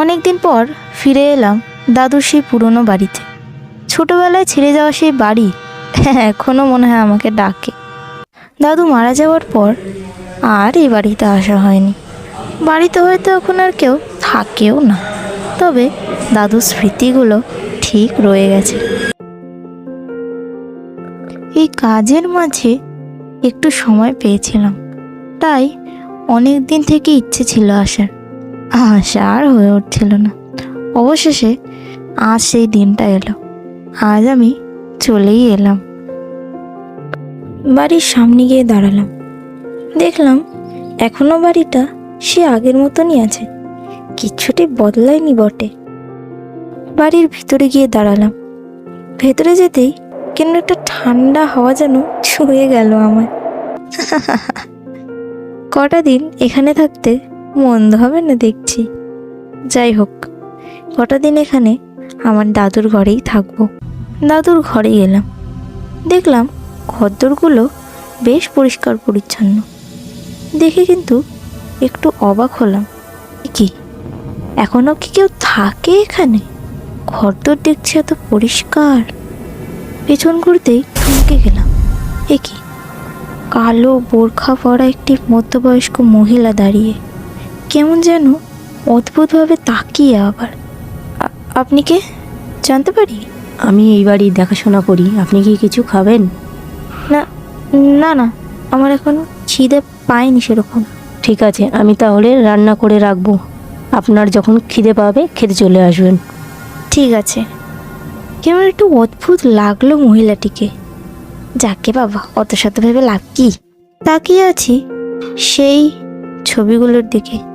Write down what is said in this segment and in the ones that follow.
অনেকদিন পর ফিরে এলাম দাদুর সেই পুরনো বাড়িতে। ছোটবেলায় ছেড়ে যাওয়া সেই বাড়ি এখনও মনে হয় আমাকে ডাকে। দাদু মারা যাওয়ার পর আর এই বাড়িতে আসা হয়নি। বাড়িতে হয়তো এখন আর কেউ থাকেও না। তবে দাদুর স্মৃতিগুলো ঠিক রয়ে গেছে। এই কাজের মাঝে একটু সময় পেয়েছিলাম। তাই অনেক দিন থেকে ইচ্ছে ছিল আসার। আশা আর হয়ে উঠছিল না। অবশেষে আজ সেই দিনটা এলো। আজ আমি চলেই এলাম। বাড়ির সামনে গিয়ে দাঁড়ালাম। দেখলাম এখনও বাড়িটা সে আগের মতনই আছে। কিচ্ছুটি বদলায়নি বটে। বাড়ির ভিতরে গিয়ে দাঁড়ালাম। ভেতরে যেতেই কেন একটা ঠান্ডা হাওয়া যেন ছুঁয়ে গেল আমার কটা দিন এখানে থাকতে মন্দ হবে না দেখছি। যাই হোক, কটা দিন এখানে আমার দাদুর ঘরেই থাকব। দাদুর ঘরে গেলাম দেখলাম ঘরদোরগুলো বেশ পরিষ্কার পরিচ্ছন্ন। দেখে কিন্তু একটু অবাক হলাম। কি এখনও কি কেউ থাকে এখানে? ঘরদোর দেখছি এত পরিষ্কার। পেছন ঘুরতেই থমকে গেলাম। এ কি, কালো বোরখা পরা একটি মধ্যবয়স্ক মহিলা দাঁড়িয়ে কেমন যেন অদ্ভুতভাবে তাকিয়ে আবার। আপনি কে? জানতে পারি? আমি এই বাড়ির দেখাশোনা করি। আপনি কি কিছু খাবেন? না না না। আমার এখন খিদে পায়নি সেরকম। ঠিক আছে আমি তাহলে রান্না করে রাখব। আপনার যখন খিদে পাবে খেতে চলে আসবেন। ঠিক আছে। কেমন একটু অদ্ভুত লাগল মহিলাটিকে। যাকে বাবা অত শত ভেবে লাভ কি তাকিয়ে আছি সেই ছবিগুলোর দিকে।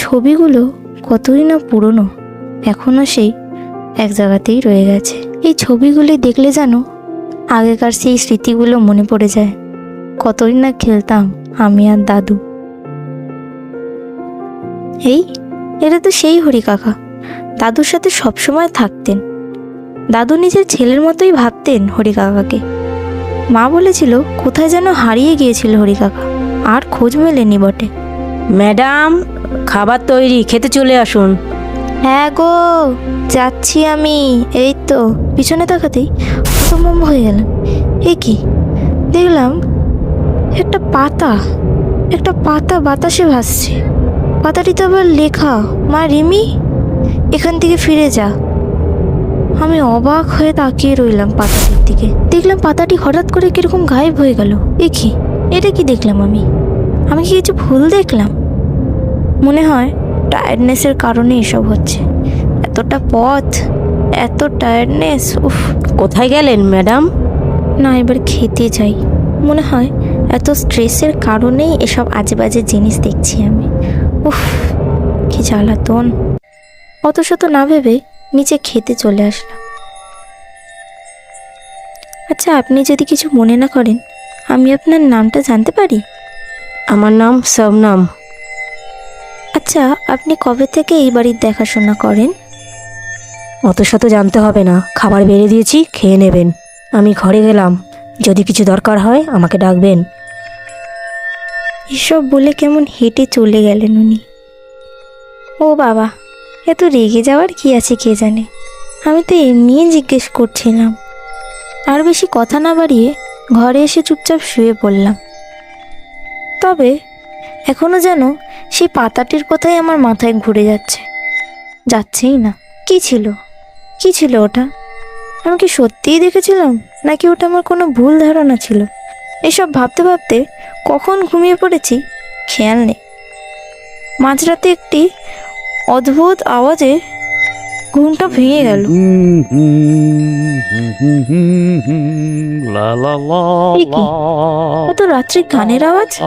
ছবিগুলো কতই না পুরনো, এখনও সেই এক জায়গাতেই রয়ে গেছে। এই ছবিগুলি দেখলে যেন আগেকার সেই স্মৃতিগুলো মনে পড়ে যায়। কতই না খেলতাম আমি আর দাদু। এই এটা তো সেই হরি কাকা। দাদুর সাথে সবসময় থাকতেন। দাদু নিজের ছেলের মতোই ভাবতেন হরি কাকাকে। মা বলেছিল, কোথায় যেন হারিয়ে গিয়েছিল হরি কাকা। আর খোঁজ মেলেনি বটে। ম্যাডাম, খাবার তৈরি, খেতে চলে আসুন। হ্যাঁ গো, যাচ্ছি আমি। এই তো, পিছনে তাকাতেই হতভম্ব হয়ে গেলাম এ কি? দেখলাম একটা পাতা একটা পাতা বাতাসে ভাসছে। পাতাটিতে আবার লেখা, মা রিমি, এখান থেকে ফিরে যা। আমি অবাক হয়ে তাকিয়ে রইলাম পাতাটির দিকে। দেখলাম পাতাটি হঠাৎ করে কীরকম গায়েব হয়ে গেল। এ কি? এটা কি দেখলাম আমি? আমি কি কিছু ভুল দেখলাম? মনে হয় টায়ার্ডনেসের কারণে এসব হচ্ছে। এতটা পথ এত টায়ার্ডনেস উফ। কোথায় গেলেন ম্যাডাম? না এবার খেতে যাই। মনে হয় এত স্ট্রেসের কারণেই এসব আজে বাজে জিনিস দেখছি আমি। উফ কি জ্বালাতন। অত শত না ভেবে নিচে খেতে চলে আসলাম। আচ্ছা আপনি যদি কিছু মনে না করেন আমি আপনার নামটা জানতে পারি? আমার নাম শবনাম আচ্ছা আপনি কবে থেকে এই বাড়ির দেখাশোনা করেন? অত শত জানতে হবে না। খাবার বেড়ে দিয়েছি খেয়ে নেবেন। আমি ঘরে গেলাম। যদি কিছু দরকার হয় আমাকে ডাকবেন। এসব বলে কেমন হেঁটে চলে গেলেন উনি। ও বাবা এত রেগে যাওয়ার কি আছে কে জানে? আমি তো এমনিই জিজ্ঞেস করছিলাম। আর বেশি কথা না বাড়িয়ে ঘরে এসে চুপচাপ শুয়ে পড়লাম। তবে এখনও যেন সেই পাতাটির কথাই আমার মাথায় ঘুরে যাচ্ছে। যাচ্ছেই না। কি ছিল? কি ছিল ওটা? আমি কি সত্যিই দেখেছিলাম? নাকি ওটা আমার কোনো ভুল ধারণা ছিল? এসব ভাবতে ভাবতে কখন ঘুমিয়ে পড়েছি খেয়াল নেই। মাঝরাতে একটি অদ্ভুত আওয়াজে ঘুমটা ভেঙে গেল. এত রাত্রে গানের আওয়াজ?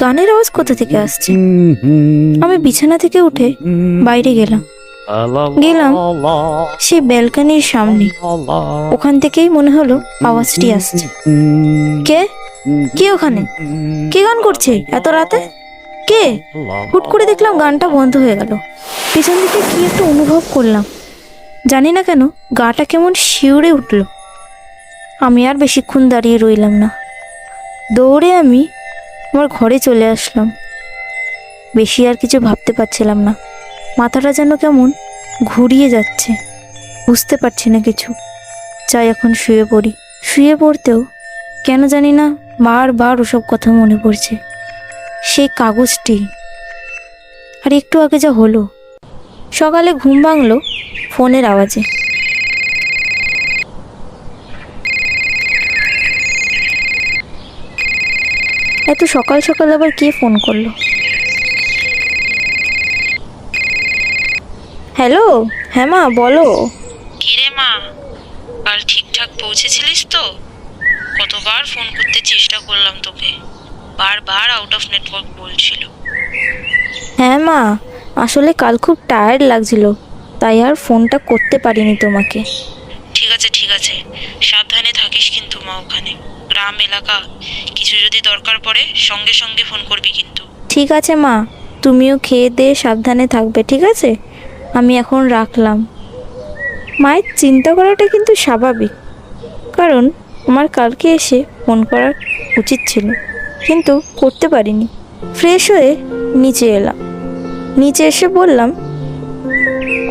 গানের আওয়াজ কোথা থেকে আসছে? আমি বিছানা থেকে উঠে বাইরে গেলাম। গেলাম সেই ব্যালকানির সামনে। ওখান থেকেই মনে হলো আওয়াজটি আসছে। কে? কে ওখানে? কে গান করছে এত রাতে? কে? হুট করে দেখলাম গানটা বন্ধ হয়ে গেল। পেছন দিকে কি একটু অনুভব করলাম। জানি না কেন, গাটা কেমন শিউরে উঠল। আমি আর বেশিক্ষণ দাঁড়িয়ে রইলাম না। দৌড়ে আমি আমার ঘরে চলে আসলাম। বেশি আর কিছু ভাবতে পারছিলাম না। মাথাটা যেন কেমন ঘুরিয়ে যাচ্ছে। বুঝতে পারছি না কিছু। চাই এখন শুয়ে পড়ি। শুয়ে পড়তেও কেন জানি না বারবার ওসব কথা মনে পড়ছে। সেই কাগজটি। আর একটু আগে যা হলো। সকালে ঘুম ভাঙলো ফোনের আওয়াজে। এত সকাল সকাল আবার কে ফোন করল? হ্যালো? হ্যাঁ মা, বলো। কিরে মা? কাল ঠিকঠাক পৌঁছেছিলিস তো? কতবার ফোন করতে চেষ্টা করলাম তোকে। বারবার আউট অফ নেটওয়ার্ক বলছিল। হ্যাঁ মা আসলে কাল খুব টায়ার্ড লাগছিল তাই আর ফোনটা করতে পারিনি তোমাকে। ঠিক আছে ঠিক আছে। সাবধানে থাকিস কিন্তু মা ওখানে। গ্রাম এলাকা কিছু যদি দরকার পড়ে সঙ্গে সঙ্গে ফোন করবি কিন্তু। ঠিক আছে মা তুমিও খেয়ে দিয়ে সাবধানে থাকবে ঠিক আছে? আমি এখন রাখলাম। মায়ের চিন্তা করাটা কিন্তু স্বাভাবিক কারণ আমার কালকে এসে ফোন করার উচিত ছিল। কিন্তু করতে পারিনি। ফ্রেশ হয়ে নিচে এলাম। নিচে এসে বললাম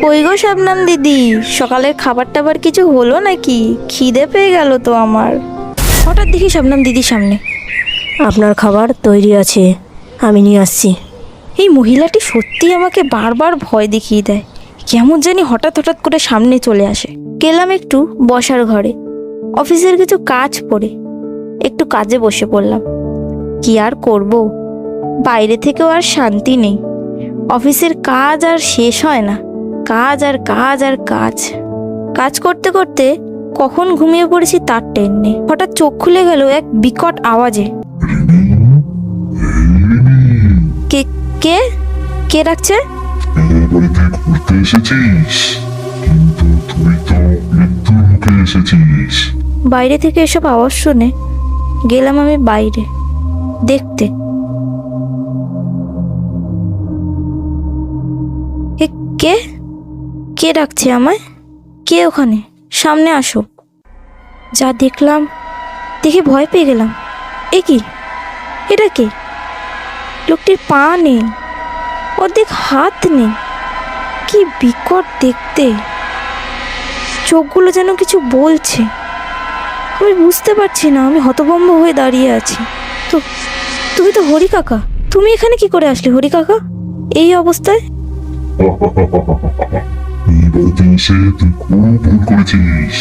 কই গো শাবনাম দিদি সকালের খাবার টাবার কিছু হলো নাকি? খিদে পেয়ে গেল তো আমার। হঠাৎ দেখি শাবনাম দিদির সামনে। আপনার খাবার তৈরি আছে আমি নিয়ে আসছি। এই মহিলাটি সত্যি আমাকে বারবার ভয় দেখিয়ে দেয়। কেমন জানি হঠাৎ হঠাৎ করে সামনে চলে আসে। গেলাম একটু বসার ঘরে। অফিসের কিছু কাজ পড়ে একটু কাজে বসে পড়লাম। কি আর করব? বাইরে থেকেও আর শান্তি নেই। অফিসের কাজ আর শেষ হয় না। কাজ আর কাজ আর কাজ। কাজ করতে করতে কখন ঘুমিয়ে পড়েছি তার টেন নেই। হঠাৎ চোখ খুলে গেল এক বিকট আওয়াজে। কে কে? কে ডাকছে? বাইরে থেকে এসব আওয়াজ শুনে গেলাম আমি বাইরে। দেখতে। কে? কে ডাকছে আমায়? কে ওখানে? সামনে আসো। যা দেখলাম, দেখে ভয় পেয়ে গেলাম। এ কি? এটা কে? লোকটির পা নেই। অর্ধেক হাত নেই। কি বিকট দেখতে। চোখগুলো যেন কিছু বলছে। আমি বুঝতে পারছি না, আমি হতভম্ব হয়ে দাঁড়িয়ে আছি। তো তুমি তো হরি কাকা। তুমি এখানে কি করে আসলে হরি কাকা? এই অবস্থায়? এই বাড়িতে তুই খুব ভুল করেছিস।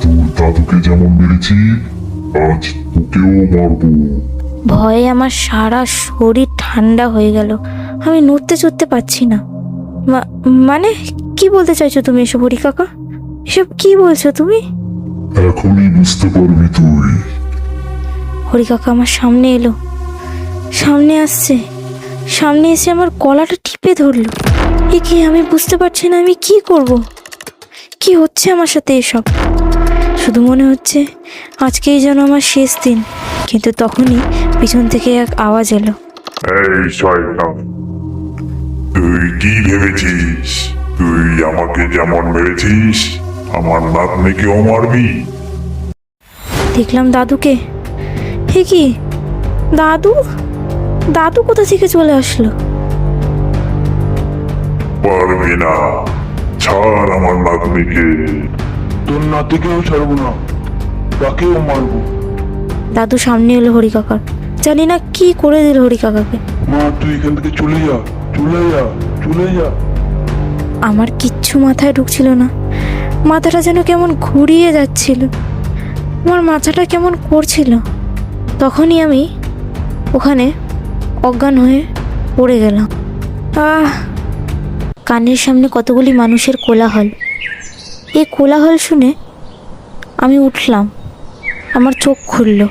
তোর দাদুকে যেমন মেরেছি আজ তোকেও মারবো। ভয়ে আমার সারা শরীর ঠান্ডা হয়ে গেল। আমি নড়তে চড়তে পারছি না। মানে কি বলতে চাইছো তুমি এসব হরি কাকা? এসব কি বলছো তুমি? এখনই বুঝতে পারবি তুই। হরি কাকা আমার সামনে এলো। সামনে আসছে। সামনে এসে আমার গলাটা টিপে ধরলো। এ কি আমি বুঝতে পারছি না আমি কি করব? কি হচ্ছে আমার সাথে এসব? শুধু মনে হচ্ছে আজকেই যেন আমার শেষ দিন। কিন্তু তখনই পিছন থেকে এক আওয়াজ এলো। এই শয়তান তুই কি ভেবেছিস? তুই আমাকে যেমন মেরেছিস আমার নাতনিকেও মারবি? দেখলাম দাদুকে। হে কি? দাদু? দাদু কোথা থেকে চলে আসলো? পারবি না। ছাড় আমার নাতনিকে। তোর নাতিকেও ছাড়বো না তাকেও মারবো। দাদু সামনে এলো হরি কাকার। জানি না কি করে দিল হরি কাকাকে। মা তুই এখান থেকে চলে যা চলে যা চলে যা। আমার কিচ্ছু মাথায় ঢুকছিল না। মাথাটা যেন কেমন ঘুরিয়ে যাচ্ছিল। আমার মাথাটা কেমন করছিল। তখনই আমি ওখানে অজ্ঞান হয়ে পড়ে গেলাম। আহ! কানের সামনে কতগুলি মানুষের কোলাহল। এই কোলাহল শুনে আমি উঠলাম। আমার চোখ খুলল।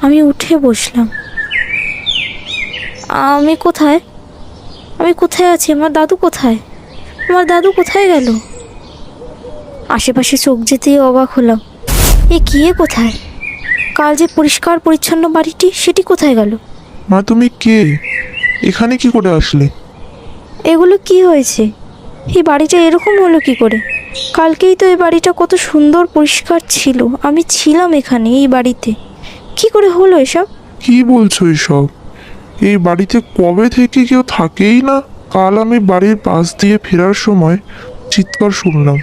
আমি উঠে বসলাম। আমি কোথায়? আমি কোথায় আছি? আমার দাদু কোথায়? আমার দাদু কোথায় গেল? আশেপাশে চোখ যেতেই অবাক হলাম। এ গিয়ে কোথায়? কাল যে পরিষ্কার পরিচ্ছন্ন বাড়িটি সেটি কোথায় গেল? মা তুমি কে? এখানে কি করে আসলে? এগুলো কি হয়েছে? এই বাড়িটা এরকম হলো কি করে? কালকেই তো এই বাড়িটা কত সুন্দর পরিষ্কার ছিল। আমি ছিলাম এখানে এই বাড়িতে। কি করে হলো এসব? কি বলছো এসব? এই বাড়িতে কবে থেকে কেউ থাকেই না? কাল আমি বাড়ির পাশ দিয়ে ফেরার সময় চিৎকার শুনলাম।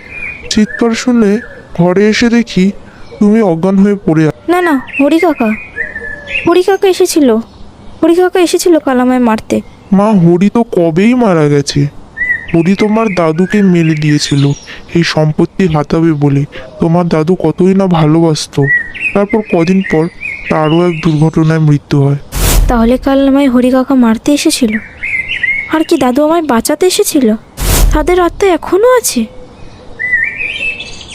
চিৎকার শুনলে ঘরে এসে দেখি তুমি অজ্ঞান হয়ে পড়ে না না হরি কাকা। হরি কাকা এসেছিল। হরি কাকা এসেছিল কাল আমায় মারতে। মা হরি তো কবেই মারা গেছে? হরি তোমার দাদুকে মেলে দিয়েছিল। এই সম্পত্তি হাতাবে বলে। তোমার দাদু কতই না ভালোবাসতো। তারপর কদিন পর তারও এক দুর্ঘটনায় মৃত্যু হয়। তাহলে কাল আমায় হরি কাকা মারতে এসেছিল? আর কি দাদু আমায় বাঁচাতে এসেছিল? তাদের আত্মা এখনও আছে?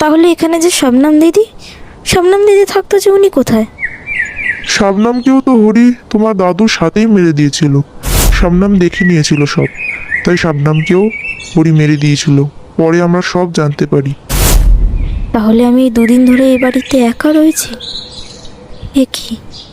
তাহলে এখানে যে শবনাম দিদি শবনাম দিদি থাকতো যে উনি কোথায়? শাবনামকেও তো হরি তোমার দাদুর সাথেই মেরে দিয়েছিল। সবনাম দেখে নিয়েছিল সব। তাই শাবনামকেও হরি মেরে দিয়েছিল। পরে আমরা সব জানতে পারি। তাহলে আমি দুদিন ধরে এই বাড়িতে একা রয়েছি? একই কি?